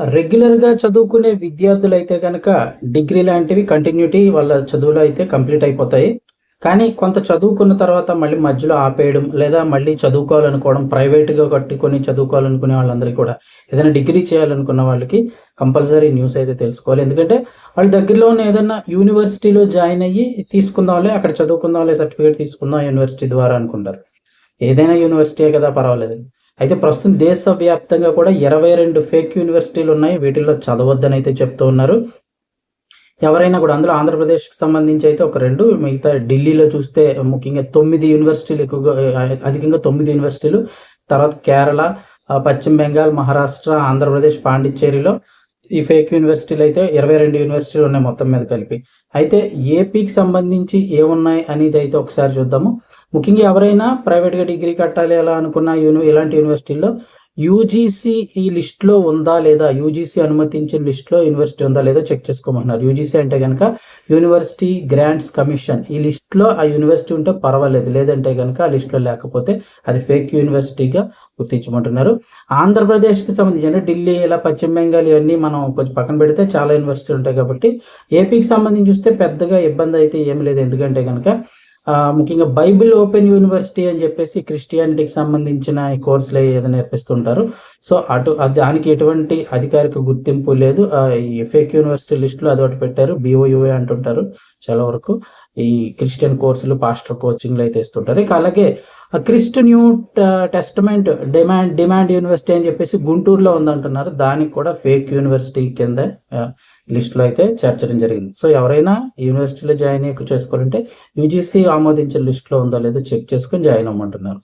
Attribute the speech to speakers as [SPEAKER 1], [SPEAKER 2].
[SPEAKER 1] రెగ్యులర్‌గా చదువుకునే విద్యార్థులు అయితే కనుక డిగ్రీ లాంటివి కంటిన్యూటీ వాళ్ళ చదువులో అయితే కంప్లీట్ అయిపోతాయి. కానీ కొంత చదువుకున్న తర్వాత మళ్ళీ మధ్యలో ఆపేయడం, లేదా మళ్ళీ చదువుకోవాలనుకోవడం, ప్రైవేట్‌గా కట్టుకొని చదువుకోవాలనుకునే వాళ్ళందరికీ కూడా ఏదైనా డిగ్రీ చేయాలనుకున్న వాళ్ళకి కంపల్సరీ న్యూస్ అయితే తెలుసుకోవాలి. ఎందుకంటే వాళ్ళ దగ్గరలో ఉన్న యూనివర్సిటీలో జాయిన్ అయ్యి తీసుకుందాంలే, అక్కడ చదువుకుందాంలే సర్టిఫికేట్ తీసుకుందాం యూనివర్సిటీ ద్వారా అనుకుంటారు. ఏదైనా యూనివర్సిటీయే కదా పర్వాలేదు అయితే ప్రస్తుతం దేశవ్యాప్తంగా కూడా 22 ఫేక్ యూనివర్సిటీలు ఉన్నాయి. వీటిల్లో చదవద్దని అయితే చెప్తూ ఉన్నారు. ఎవరైనా కూడా అందులో ఆంధ్రప్రదేశ్‌కి సంబంధించి అయితే ఒక రెండు మిగతా ఢిల్లీలో చూస్తే ముఖ్యంగా తొమ్మిది యూనివర్సిటీలు ఎక్కువగా అధికంగా తొమ్మిది యూనివర్సిటీలు. తర్వాత కేరళ, పశ్చిమ బెంగాల్, మహారాష్ట్ర, ఆంధ్రప్రదేశ్, పాండిచ్చేరిలో ఈ ఫేక్ యూనివర్సిటీలు అయితే 22 యూనివర్సిటీలు ఉన్నాయి మొత్తం మీద కలిపి. అయితే ఏపీకి సంబంధించి ఏమున్నాయి అనేది అయితే ఒకసారి చూద్దాము. ముఖ్యంగా ఎవరైనా ప్రైవేట్‌గా డిగ్రీ కట్టాలి అలా అనుకున్న యూని ఇలాంటి యూనివర్సిటీల్లో యూజీసీ ఈ లిస్ట్‌లో ఉందా లేదా? యూజీసీ అనుమతించిన లిస్ట్‌లో యూనివర్సిటీ ఉందా లేదా చెక్ చేసుకోమంటున్నారు. యూజీసీ అంటే కనుక యూనివర్సిటీ గ్రాంట్స్ కమిషన్. ఈ లిస్ట్‌లో ఆ యూనివర్సిటీ ఉంటే పర్వాలేదు. లేదంటే కనుక ఆ లిస్ట్‌లో లేకపోతే అది ఫేక్ యూనివర్సిటీగా గుర్తించమంటున్నారు. ఆంధ్రప్రదేశ్‌కి సంబంధించి అంటే ఢిల్లీ ఇలా పశ్చిమ బెంగాల్ ఇవన్నీ మనం కొంచెం పక్కన పెడితే చాలా యూనివర్సిటీలు ఉంటాయి కాబట్టి ఏపీకి సంబంధించి చూస్తే పెద్దగా ఇబ్బంది అయితే ఏమి లేదు. ఎందుకంటే కనుక ముఖ్యంగా బైబిల్ ఓపెన్ యూనివర్సిటీ అని చెప్పేసి క్రిస్టియానిటీకి సంబంధించిన ఈ కోర్సులు ఏదో నేర్పిస్తుంటారు. సో అటు దానికి ఎటువంటి అధికారిక గుర్తింపు లేదు. ఎఫ్ఏక్ ఈ యూనివర్సిటీ లిస్టులో అదొకటి పెట్టారు. బీఓయూఏ అంటుంటారు చాలా వరకు. ఈ క్రిస్టియన్ కోర్సులు, పాస్టర్ కోచింగ్‌లు అయితే ఇస్తుంటారు. ఇక అలాగే క్రిస్ట్ న్యూ ట డిమాండ్ డిమాండ్ యూనివర్సిటీ అని చెప్పేసి గుంటూరులో ఉందంటున్నారు. దానికి కూడా ఫేక్ యూనివర్సిటీ కింద లిస్టులో అయితే చేర్చడం జరిగింది. సో ఎవరైనా యూనివర్సిటీలో జాయిన్ అయ్యి చేసుకోవాలంటే యూజీసీ ఆమోదించిన లిస్టులో ఉందో లేదో చెక్ చేసుకొని జాయిన్ అవ్వమంటున్నారు.